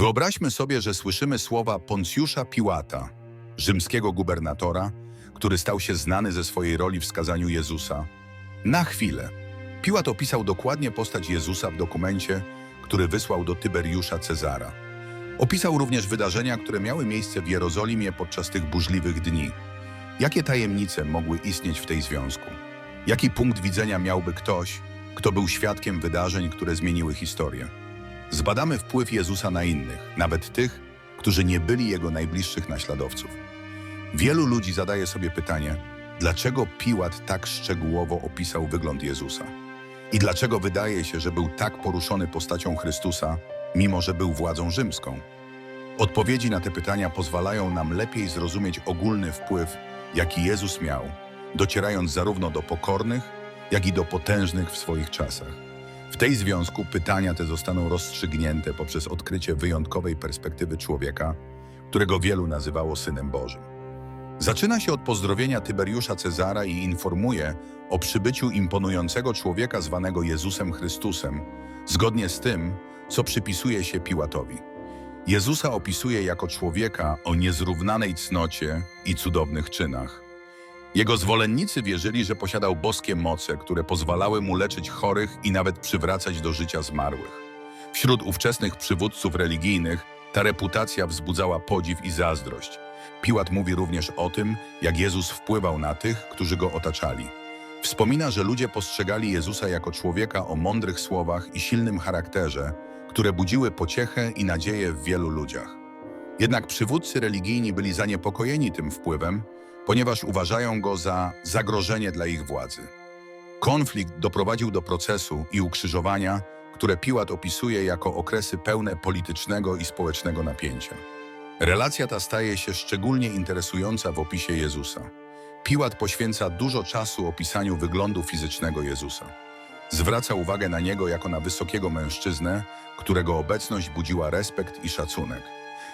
Wyobraźmy sobie, że słyszymy słowa Poncjusza Piłata, rzymskiego gubernatora, który stał się znany ze swojej roli w skazaniu Jezusa. Na chwilę. Piłat opisał dokładnie postać Jezusa w dokumencie, który wysłał do Tyberiusza Cezara. Opisał również wydarzenia, które miały miejsce w Jerozolimie podczas tych burzliwych dni. Jakie tajemnice mogły istnieć w tej związku? Jaki punkt widzenia miałby ktoś, kto był świadkiem wydarzeń, które zmieniły historię? Zbadamy wpływ Jezusa na innych, nawet tych, którzy nie byli Jego najbliższych naśladowców. Wielu ludzi zadaje sobie pytanie, dlaczego Piłat tak szczegółowo opisał wygląd Jezusa? I dlaczego wydaje się, że był tak poruszony postacią Chrystusa, mimo że był władzą rzymską? Odpowiedzi na te pytania pozwalają nam lepiej zrozumieć ogólny wpływ, jaki Jezus miał, docierając zarówno do pokornych, jak i do potężnych w swoich czasach. W tej związku pytania te zostaną rozstrzygnięte poprzez odkrycie wyjątkowej perspektywy człowieka, którego wielu nazywało Synem Bożym. Zaczyna się od pozdrowienia Tyberiusza Cezara i informuje o przybyciu imponującego człowieka zwanego Jezusem Chrystusem, zgodnie z tym, co przypisuje się Piłatowi. Jezusa opisuje jako człowieka o niezrównanej cnocie i cudownych czynach. Jego zwolennicy wierzyli, że posiadał boskie moce, które pozwalały mu leczyć chorych i nawet przywracać do życia zmarłych. Wśród ówczesnych przywódców religijnych ta reputacja wzbudzała podziw i zazdrość. Piłat mówi również o tym, jak Jezus wpływał na tych, którzy go otaczali. Wspomina, że ludzie postrzegali Jezusa jako człowieka o mądrych słowach i silnym charakterze, które budziły pociechę i nadzieję w wielu ludziach. Jednak przywódcy religijni byli zaniepokojeni tym wpływem, ponieważ uważają go za zagrożenie dla ich władzy. Konflikt doprowadził do procesu i ukrzyżowania, które Piłat opisuje jako okresy pełne politycznego i społecznego napięcia. Relacja ta staje się szczególnie interesująca w opisie Jezusa. Piłat poświęca dużo czasu opisaniu wyglądu fizycznego Jezusa. Zwraca uwagę na niego jako na wysokiego mężczyznę, którego obecność budziła respekt i szacunek.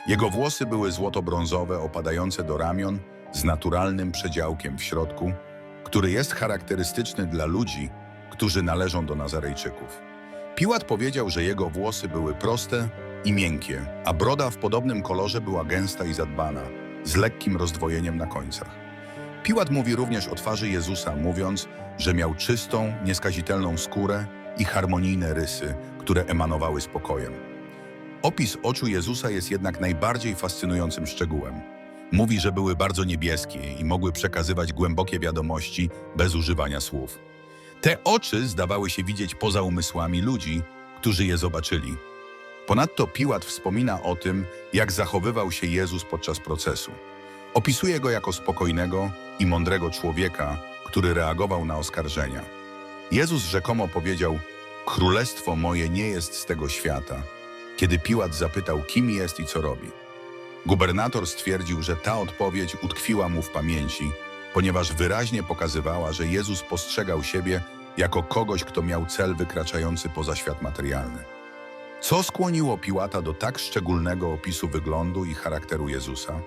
Jego włosy były złoto-brązowe, opadające do ramion, z naturalnym przedziałkiem w środku, który jest charakterystyczny dla ludzi, którzy należą do Nazarejczyków. Piłat powiedział, że jego włosy były proste i miękkie, a broda w podobnym kolorze była gęsta i zadbana, z lekkim rozdwojeniem na końcach. Piłat mówi również o twarzy Jezusa, mówiąc, że miał czystą, nieskazitelną skórę i harmonijne rysy, które emanowały spokojem. Opis oczu Jezusa jest jednak najbardziej fascynującym szczegółem. Mówi, że były bardzo niebieskie i mogły przekazywać głębokie wiadomości bez używania słów. Te oczy zdawały się widzieć poza umysłami ludzi, którzy je zobaczyli. Ponadto Piłat wspomina o tym, jak zachowywał się Jezus podczas procesu. Opisuje go jako spokojnego i mądrego człowieka, który reagował na oskarżenia. Jezus rzekomo powiedział: Królestwo moje nie jest z tego świata, kiedy Piłat zapytał, kim jest i co robi. Gubernator stwierdził, że ta odpowiedź utkwiła mu w pamięci, ponieważ wyraźnie pokazywała, że Jezus postrzegał siebie jako kogoś, kto miał cel wykraczający poza świat materialny. Co skłoniło Piłata do tak szczególnego opisu wyglądu i charakteru Jezusa?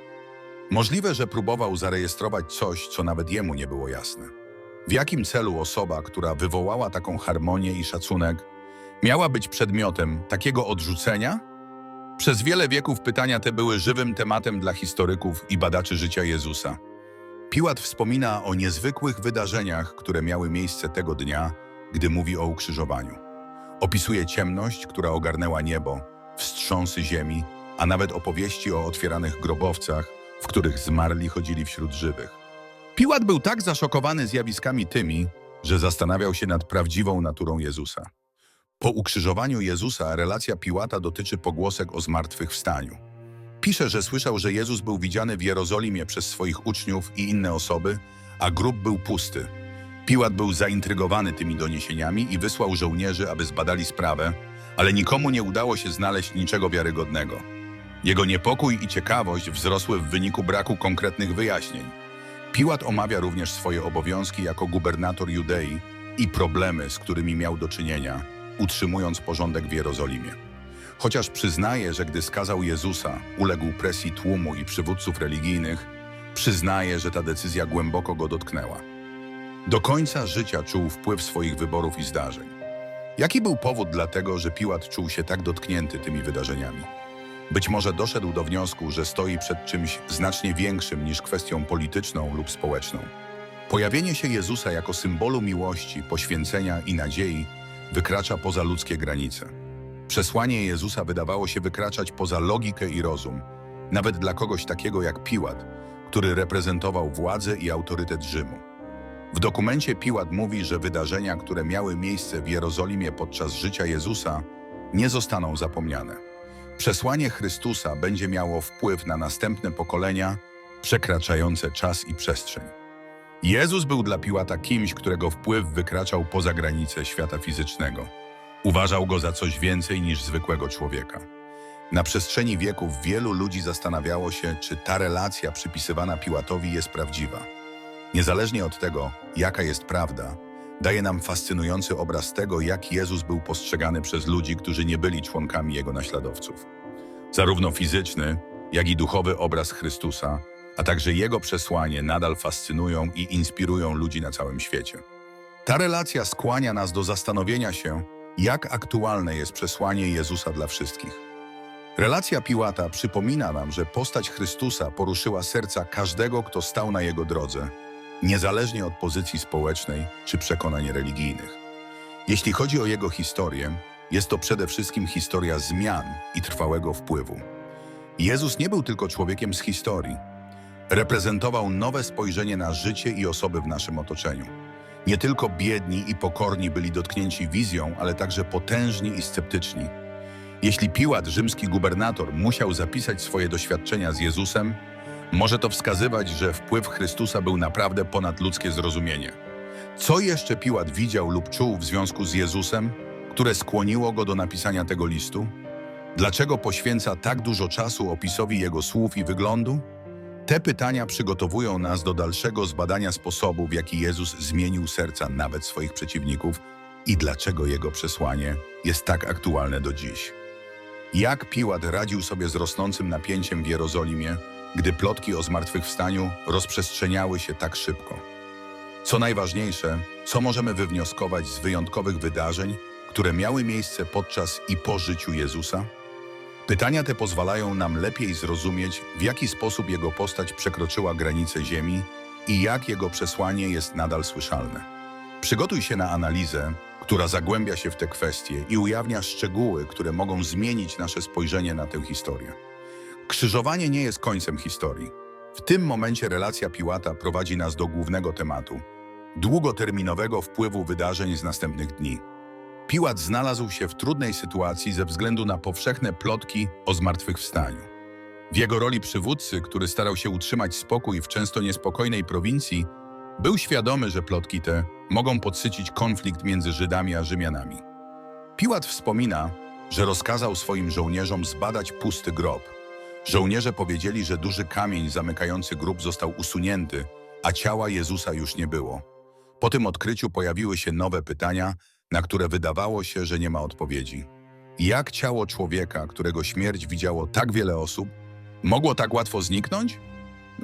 Możliwe, że próbował zarejestrować coś, co nawet jemu nie było jasne. W jakim celu osoba, która wywołała taką harmonię i szacunek, miała być przedmiotem takiego odrzucenia? Przez wiele wieków pytania te były żywym tematem dla historyków i badaczy życia Jezusa. Piłat wspomina o niezwykłych wydarzeniach, które miały miejsce tego dnia, gdy mówi o ukrzyżowaniu. Opisuje ciemność, która ogarnęła niebo, wstrząsy ziemi, a nawet opowieści o otwieranych grobowcach, w których zmarli chodzili wśród żywych. Piłat był tak zaszokowany zjawiskami tymi, że zastanawiał się nad prawdziwą naturą Jezusa. Po ukrzyżowaniu Jezusa relacja Piłata dotyczy pogłosek o zmartwychwstaniu. Pisze, że słyszał, że Jezus był widziany w Jerozolimie przez swoich uczniów i inne osoby, a grób był pusty. Piłat był zaintrygowany tymi doniesieniami i wysłał żołnierzy, aby zbadali sprawę, ale nikomu nie udało się znaleźć niczego wiarygodnego. Jego niepokój i ciekawość wzrosły w wyniku braku konkretnych wyjaśnień. Piłat omawia również swoje obowiązki jako gubernator Judei i problemy, z którymi miał do czynienia, utrzymując porządek w Jerozolimie. Chociaż przyznaje, że gdy skazał Jezusa, uległ presji tłumu i przywódców religijnych, przyznaje, że ta decyzja głęboko go dotknęła. Do końca życia czuł wpływ swoich wyborów i zdarzeń. Jaki był powód dla tego, że Piłat czuł się tak dotknięty tymi wydarzeniami? Być może doszedł do wniosku, że stoi przed czymś znacznie większym niż kwestią polityczną lub społeczną. Pojawienie się Jezusa jako symbolu miłości, poświęcenia i nadziei wykracza poza ludzkie granice. Przesłanie Jezusa wydawało się wykraczać poza logikę i rozum, nawet dla kogoś takiego jak Piłat, który reprezentował władzę i autorytet Rzymu. W dokumencie Piłat mówi, że wydarzenia, które miały miejsce w Jerozolimie podczas życia Jezusa, nie zostaną zapomniane. Przesłanie Chrystusa będzie miało wpływ na następne pokolenia, przekraczające czas i przestrzeń. Jezus był dla Piłata kimś, którego wpływ wykraczał poza granice świata fizycznego. Uważał go za coś więcej niż zwykłego człowieka. Na przestrzeni wieków wielu ludzi zastanawiało się, czy ta relacja przypisywana Piłatowi jest prawdziwa. Niezależnie od tego, jaka jest prawda, daje nam fascynujący obraz tego, jak Jezus był postrzegany przez ludzi, którzy nie byli członkami Jego naśladowców. Zarówno fizyczny, jak i duchowy obraz Chrystusa, a także Jego przesłanie nadal fascynują i inspirują ludzi na całym świecie. Ta relacja skłania nas do zastanowienia się, jak aktualne jest przesłanie Jezusa dla wszystkich. Relacja Piłata przypomina nam, że postać Chrystusa poruszyła serca każdego, kto stał na jego drodze, niezależnie od pozycji społecznej czy przekonań religijnych. Jeśli chodzi o jego historię, jest to przede wszystkim historia zmian i trwałego wpływu. Jezus nie był tylko człowiekiem z historii. Reprezentował nowe spojrzenie na życie i osoby w naszym otoczeniu. Nie tylko biedni i pokorni byli dotknięci wizją, ale także potężni i sceptyczni. Jeśli Piłat, rzymski gubernator, musiał zapisać swoje doświadczenia z Jezusem, może to wskazywać, że wpływ Chrystusa był naprawdę ponad ludzkie zrozumienie. Co jeszcze Piłat widział lub czuł w związku z Jezusem, które skłoniło go do napisania tego listu? Dlaczego poświęca tak dużo czasu opisowi jego słów i wyglądu? Te pytania przygotowują nas do dalszego zbadania sposobu, w jaki Jezus zmienił serca nawet swoich przeciwników i dlaczego jego przesłanie jest tak aktualne do dziś. Jak Piłat radził sobie z rosnącym napięciem w Jerozolimie, gdy plotki o zmartwychwstaniu rozprzestrzeniały się tak szybko? Co najważniejsze, co możemy wywnioskować z wyjątkowych wydarzeń, które miały miejsce podczas i po życiu Jezusa? Pytania te pozwalają nam lepiej zrozumieć, w jaki sposób jego postać przekroczyła granice Ziemi i jak jego przesłanie jest nadal słyszalne. Przygotuj się na analizę, która zagłębia się w te kwestie i ujawnia szczegóły, które mogą zmienić nasze spojrzenie na tę historię. Krzyżowanie nie jest końcem historii. W tym momencie relacja Piłata prowadzi nas do głównego tematu długoterminowego wpływu wydarzeń z następnych dni. Piłat znalazł się w trudnej sytuacji ze względu na powszechne plotki o zmartwychwstaniu. W jego roli przywódcy, który starał się utrzymać spokój w często niespokojnej prowincji, był świadomy, że plotki te mogą podsycić konflikt między Żydami a Rzymianami. Piłat wspomina, że rozkazał swoim żołnierzom zbadać pusty grob. Żołnierze powiedzieli, że duży kamień zamykający grób został usunięty, a ciała Jezusa już nie było. Po tym odkryciu pojawiły się nowe pytania, na które wydawało się, że nie ma odpowiedzi. Jak ciało człowieka, którego śmierć widziało tak wiele osób, mogło tak łatwo zniknąć?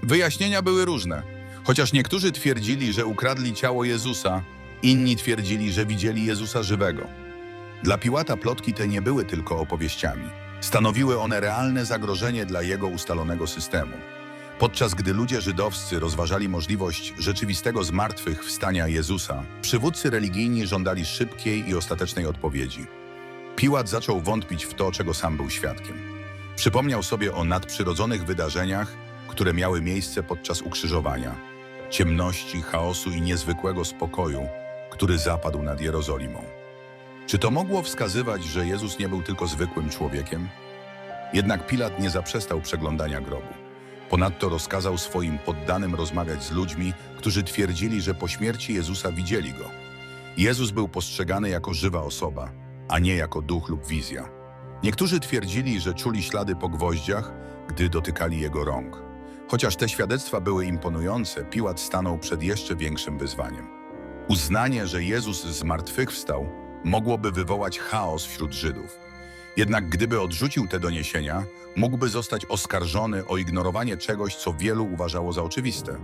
Wyjaśnienia były różne. Chociaż niektórzy twierdzili, że ukradli ciało Jezusa, inni twierdzili, że widzieli Jezusa żywego. Dla Piłata plotki te nie były tylko opowieściami. Stanowiły one realne zagrożenie dla jego ustalonego systemu. Podczas gdy ludzie żydowscy rozważali możliwość rzeczywistego zmartwychwstania Jezusa, przywódcy religijni żądali szybkiej i ostatecznej odpowiedzi. Piłat zaczął wątpić w to, czego sam był świadkiem. Przypomniał sobie o nadprzyrodzonych wydarzeniach, które miały miejsce podczas ukrzyżowania, ciemności, chaosu i niezwykłego spokoju, który zapadł nad Jerozolimą. Czy to mogło wskazywać, że Jezus nie był tylko zwykłym człowiekiem? Jednak Pilat nie zaprzestał przeglądania grobu. Ponadto rozkazał swoim poddanym rozmawiać z ludźmi, którzy twierdzili, że po śmierci Jezusa widzieli go. Jezus był postrzegany jako żywa osoba, a nie jako duch lub wizja. Niektórzy twierdzili, że czuli ślady po gwoździach, gdy dotykali jego rąk. Chociaż te świadectwa były imponujące, Piłat stanął przed jeszcze większym wyzwaniem. Uznanie, że Jezus zmartwychwstał, mogłoby wywołać chaos wśród Żydów. Jednak gdyby odrzucił te doniesienia, mógłby zostać oskarżony o ignorowanie czegoś, co wielu uważało za oczywiste.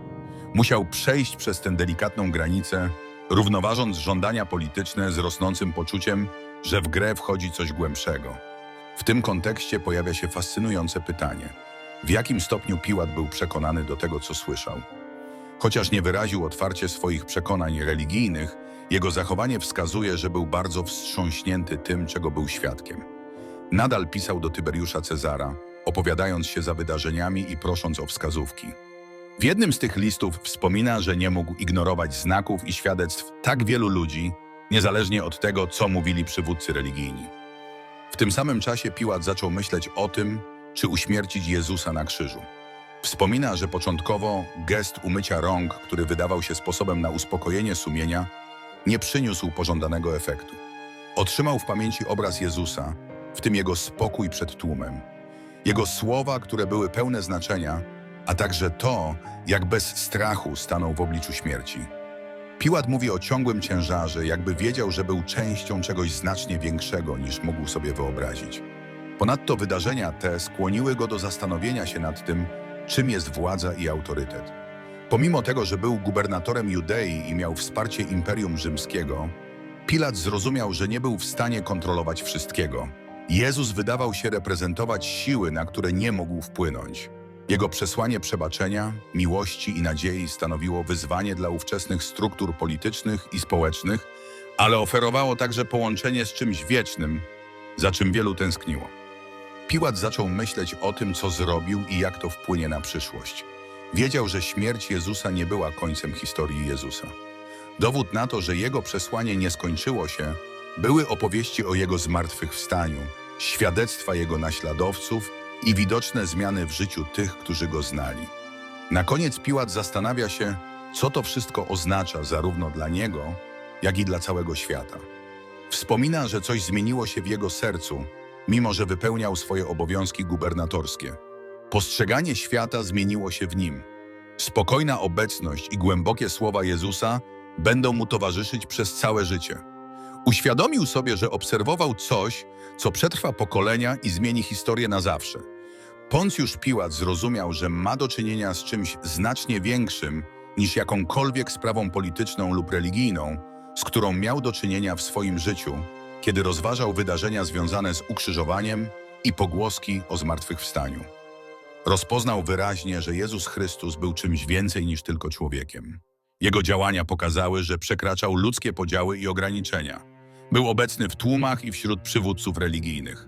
Musiał przejść przez tę delikatną granicę, równoważąc żądania polityczne z rosnącym poczuciem, że w grę wchodzi coś głębszego. W tym kontekście pojawia się fascynujące pytanie: w jakim stopniu Piłat był przekonany do tego, co słyszał? Chociaż nie wyraził otwarcie swoich przekonań religijnych, jego zachowanie wskazuje, że był bardzo wstrząśnięty tym, czego był świadkiem. Nadal pisał do Tyberiusza Cezara, opowiadając się za wydarzeniami i prosząc o wskazówki. W jednym z tych listów wspomina, że nie mógł ignorować znaków i świadectw tak wielu ludzi, niezależnie od tego, co mówili przywódcy religijni. W tym samym czasie Piłat zaczął myśleć o tym, czy uśmiercić Jezusa na krzyżu. Wspomina, że początkowo gest umycia rąk, który wydawał się sposobem na uspokojenie sumienia, nie przyniósł pożądanego efektu. Otrzymał w pamięci obraz Jezusa, w tym jego spokój przed tłumem. Jego słowa, które były pełne znaczenia, a także to, jak bez strachu stanął w obliczu śmierci. Piłat mówi o ciągłym ciężarze, jakby wiedział, że był częścią czegoś znacznie większego niż mógł sobie wyobrazić. Ponadto wydarzenia te skłoniły go do zastanowienia się nad tym, czym jest władza i autorytet. Pomimo tego, że był gubernatorem Judei i miał wsparcie Imperium Rzymskiego, Pilat zrozumiał, że nie był w stanie kontrolować wszystkiego. Jezus wydawał się reprezentować siły, na które nie mógł wpłynąć. Jego przesłanie przebaczenia, miłości i nadziei stanowiło wyzwanie dla ówczesnych struktur politycznych i społecznych, ale oferowało także połączenie z czymś wiecznym, za czym wielu tęskniło. Piłat zaczął myśleć o tym, co zrobił i jak to wpłynie na przyszłość. Wiedział, że śmierć Jezusa nie była końcem historii Jezusa. Dowód na to, że jego przesłanie nie skończyło się, były opowieści o jego zmartwychwstaniu, świadectwa jego naśladowców i widoczne zmiany w życiu tych, którzy go znali. Na koniec Piłat zastanawia się, co to wszystko oznacza zarówno dla niego, jak i dla całego świata. Wspomina, że coś zmieniło się w jego sercu, mimo że wypełniał swoje obowiązki gubernatorskie. Postrzeganie świata zmieniło się w nim. Spokojna obecność i głębokie słowa Jezusa będą mu towarzyszyć przez całe życie. Uświadomił sobie, że obserwował coś, co przetrwa pokolenia i zmieni historię na zawsze. Poncjusz Piłat zrozumiał, że ma do czynienia z czymś znacznie większym niż jakąkolwiek sprawą polityczną lub religijną, z którą miał do czynienia w swoim życiu, kiedy rozważał wydarzenia związane z ukrzyżowaniem i pogłoski o zmartwychwstaniu. Rozpoznał wyraźnie, że Jezus Chrystus był czymś więcej niż tylko człowiekiem. Jego działania pokazały, że przekraczał ludzkie podziały i ograniczenia. Był obecny w tłumach i wśród przywódców religijnych.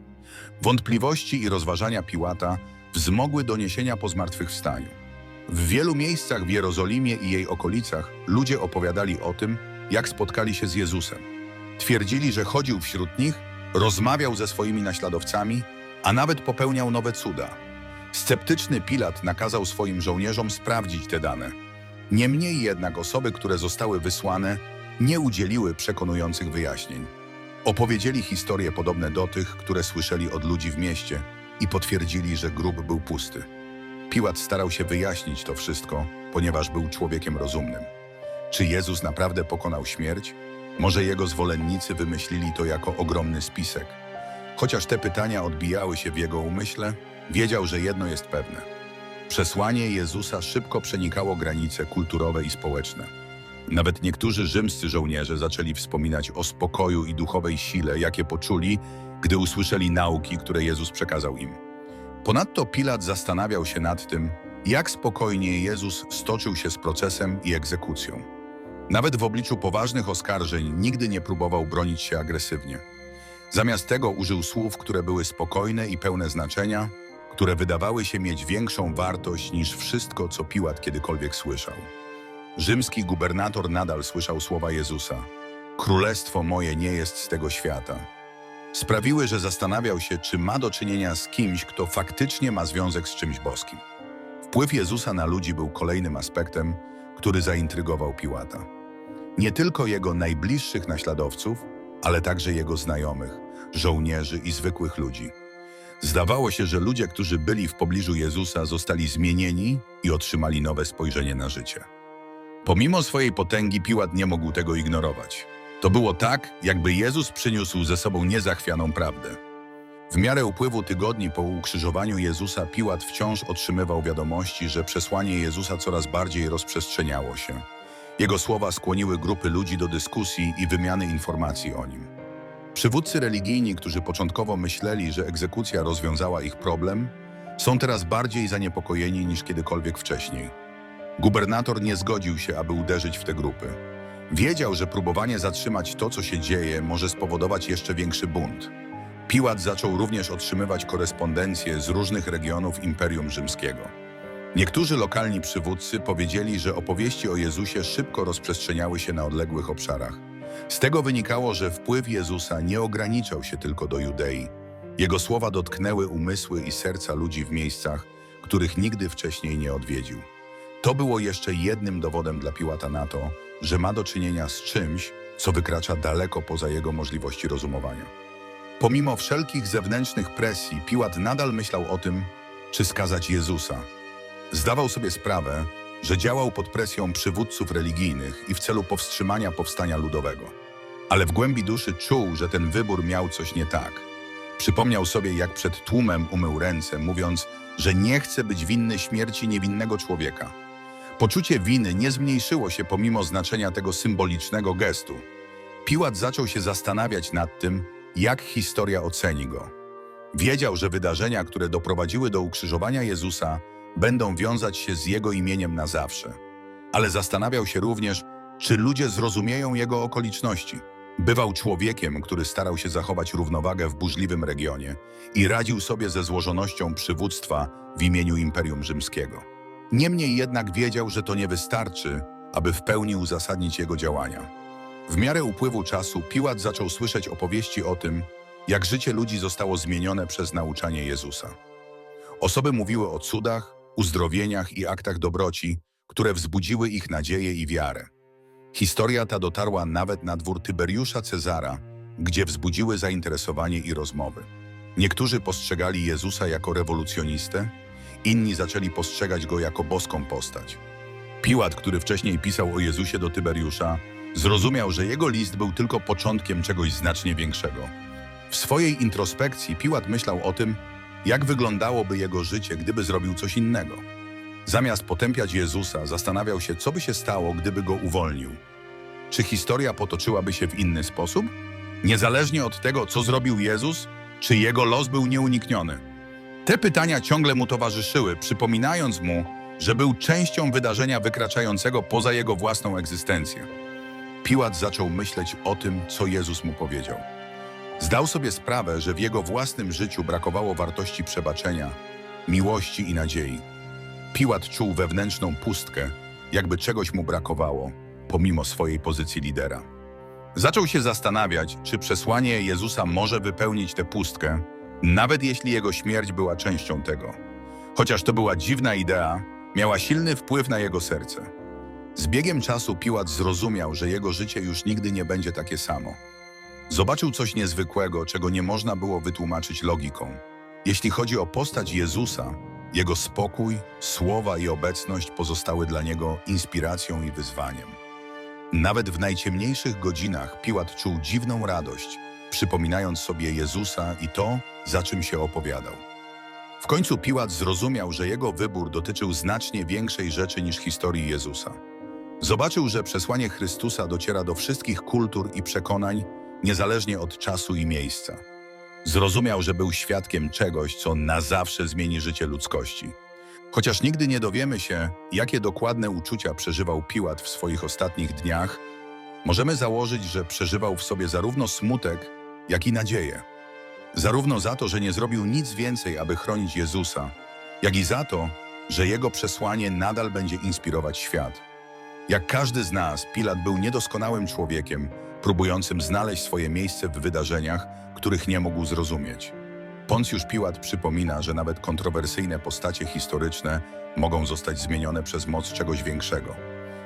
Wątpliwości i rozważania Piłata wzmogły doniesienia po zmartwychwstaniu. W wielu miejscach w Jerozolimie i jej okolicach ludzie opowiadali o tym, jak spotkali się z Jezusem. Twierdzili, że chodził wśród nich, rozmawiał ze swoimi naśladowcami, a nawet popełniał nowe cuda. Sceptyczny Pilat nakazał swoim żołnierzom sprawdzić te dane. Niemniej jednak osoby, które zostały wysłane, nie udzieliły przekonujących wyjaśnień. Opowiedzieli historie podobne do tych, które słyszeli od ludzi w mieście i potwierdzili, że grób był pusty. Piłat starał się wyjaśnić to wszystko, ponieważ był człowiekiem rozumnym. Czy Jezus naprawdę pokonał śmierć? Może jego zwolennicy wymyślili to jako ogromny spisek. Chociaż te pytania odbijały się w jego umyśle, wiedział, że jedno jest pewne. Przesłanie Jezusa szybko przenikało granice kulturowe i społeczne. Nawet niektórzy rzymscy żołnierze zaczęli wspominać o spokoju i duchowej sile, jakie poczuli, gdy usłyszeli nauki, które Jezus przekazał im. Ponadto Pilat zastanawiał się nad tym, jak spokojnie Jezus stoczył się z procesem i egzekucją. Nawet w obliczu poważnych oskarżeń nigdy nie próbował bronić się agresywnie. Zamiast tego użył słów, które były spokojne i pełne znaczenia, które wydawały się mieć większą wartość niż wszystko, co Piłat kiedykolwiek słyszał. Rzymski gubernator nadal słyszał słowa Jezusa: Królestwo moje nie jest z tego świata. Sprawiły, że zastanawiał się, czy ma do czynienia z kimś, kto faktycznie ma związek z czymś boskim. Wpływ Jezusa na ludzi był kolejnym aspektem, który zaintrygował Piłata. Nie tylko jego najbliższych naśladowców, ale także jego znajomych, żołnierzy i zwykłych ludzi. Zdawało się, że ludzie, którzy byli w pobliżu Jezusa, zostali zmienieni i otrzymali nowe spojrzenie na życie. Pomimo swojej potęgi, Piłat nie mógł tego ignorować. To było tak, jakby Jezus przyniósł ze sobą niezachwianą prawdę. W miarę upływu tygodni po ukrzyżowaniu Jezusa, Piłat wciąż otrzymywał wiadomości, że przesłanie Jezusa coraz bardziej rozprzestrzeniało się. Jego słowa skłoniły grupy ludzi do dyskusji i wymiany informacji o nim. Przywódcy religijni, którzy początkowo myśleli, że egzekucja rozwiązała ich problem, są teraz bardziej zaniepokojeni niż kiedykolwiek wcześniej. Gubernator nie zgodził się, aby uderzyć w te grupy. Wiedział, że próbowanie zatrzymać to, co się dzieje, może spowodować jeszcze większy bunt. Piłat zaczął również otrzymywać korespondencje z różnych regionów Imperium Rzymskiego. Niektórzy lokalni przywódcy powiedzieli, że opowieści o Jezusie szybko rozprzestrzeniały się na odległych obszarach. Z tego wynikało, że wpływ Jezusa nie ograniczał się tylko do Judei. Jego słowa dotknęły umysły i serca ludzi w miejscach, których nigdy wcześniej nie odwiedził. To było jeszcze jednym dowodem dla Piłata na to, że ma do czynienia z czymś, co wykracza daleko poza jego możliwości rozumowania. Pomimo wszelkich zewnętrznych presji, Piłat nadal myślał o tym, czy skazać Jezusa. Zdawał sobie sprawę, że działał pod presją przywódców religijnych i w celu powstrzymania powstania ludowego. Ale w głębi duszy czuł, że ten wybór miał coś nie tak. Przypomniał sobie, jak przed tłumem umył ręce, mówiąc, że nie chce być winny śmierci niewinnego człowieka. Poczucie winy nie zmniejszyło się pomimo znaczenia tego symbolicznego gestu. Piłat zaczął się zastanawiać nad tym, jak historia oceni go. Wiedział, że wydarzenia, które doprowadziły do ukrzyżowania Jezusa, będą wiązać się z jego imieniem na zawsze. Ale zastanawiał się również, czy ludzie zrozumieją jego okoliczności. Bywał człowiekiem, który starał się zachować równowagę w burzliwym regionie i radził sobie ze złożonością przywództwa w imieniu Imperium Rzymskiego. Niemniej jednak wiedział, że to nie wystarczy, aby w pełni uzasadnić jego działania. W miarę upływu czasu Piłat zaczął słyszeć opowieści o tym, jak życie ludzi zostało zmienione przez nauczanie Jezusa. Osoby mówiły o cudach, uzdrowieniach i aktach dobroci, które wzbudziły ich nadzieję i wiarę. Historia ta dotarła nawet na dwór Tyberiusza Cezara, gdzie wzbudziły zainteresowanie i rozmowy. Niektórzy postrzegali Jezusa jako rewolucjonistę, inni zaczęli postrzegać go jako boską postać. Piłat, który wcześniej pisał o Jezusie do Tyberiusza, zrozumiał, że jego list był tylko początkiem czegoś znacznie większego. W swojej introspekcji Piłat myślał o tym, jak wyglądałoby jego życie, gdyby zrobił coś innego. Zamiast potępiać Jezusa, zastanawiał się, co by się stało, gdyby go uwolnił. Czy historia potoczyłaby się w inny sposób? Niezależnie od tego, co zrobił Jezus, czy jego los był nieunikniony? Te pytania ciągle mu towarzyszyły, przypominając mu, że był częścią wydarzenia wykraczającego poza jego własną egzystencję. Piłat zaczął myśleć o tym, co Jezus mu powiedział. Zdał sobie sprawę, że w jego własnym życiu brakowało wartości przebaczenia, miłości i nadziei. Piłat czuł wewnętrzną pustkę, jakby czegoś mu brakowało, pomimo swojej pozycji lidera. Zaczął się zastanawiać, czy przesłanie Jezusa może wypełnić tę pustkę, nawet jeśli jego śmierć była częścią tego. Chociaż to była dziwna idea, miała silny wpływ na jego serce. Z biegiem czasu Piłat zrozumiał, że jego życie już nigdy nie będzie takie samo. Zobaczył coś niezwykłego, czego nie można było wytłumaczyć logiką. Jeśli chodzi o postać Jezusa, jego spokój, słowa i obecność pozostały dla niego inspiracją i wyzwaniem. Nawet w najciemniejszych godzinach Piłat czuł dziwną radość, przypominając sobie Jezusa i to, za czym się opowiadał. W końcu Piłat zrozumiał, że jego wybór dotyczył znacznie większej rzeczy niż historii Jezusa. Zobaczył, że przesłanie Chrystusa dociera do wszystkich kultur i przekonań, niezależnie od czasu i miejsca. Zrozumiał, że był świadkiem czegoś, co na zawsze zmieni życie ludzkości. Chociaż nigdy nie dowiemy się, jakie dokładne uczucia przeżywał Piłat w swoich ostatnich dniach, możemy założyć, że przeżywał w sobie zarówno smutek, jak i nadzieję. Zarówno za to, że nie zrobił nic więcej, aby chronić Jezusa, jak i za to, że jego przesłanie nadal będzie inspirować świat. Jak każdy z nas, Pilat był niedoskonałym człowiekiem, próbującym znaleźć swoje miejsce w wydarzeniach, których nie mógł zrozumieć. Poncjusz Piłat przypomina, że nawet kontrowersyjne postacie historyczne mogą zostać zmienione przez moc czegoś większego.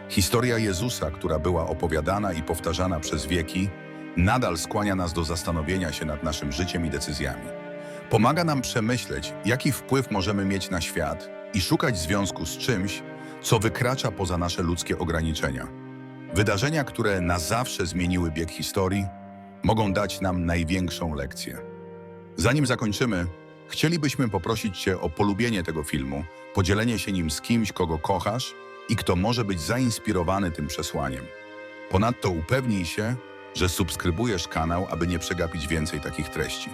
Historia Jezusa, która była opowiadana i powtarzana przez wieki, nadal skłania nas do zastanowienia się nad naszym życiem i decyzjami. Pomaga nam przemyśleć, jaki wpływ możemy mieć na świat i szukać związku z czymś, co wykracza poza nasze ludzkie ograniczenia. Wydarzenia, które na zawsze zmieniły bieg historii, mogą dać nam największą lekcję. Zanim zakończymy, chcielibyśmy poprosić Cię o polubienie tego filmu, podzielenie się nim z kimś, kogo kochasz i kto może być zainspirowany tym przesłaniem. Ponadto upewnij się, że subskrybujesz kanał, aby nie przegapić więcej takich treści.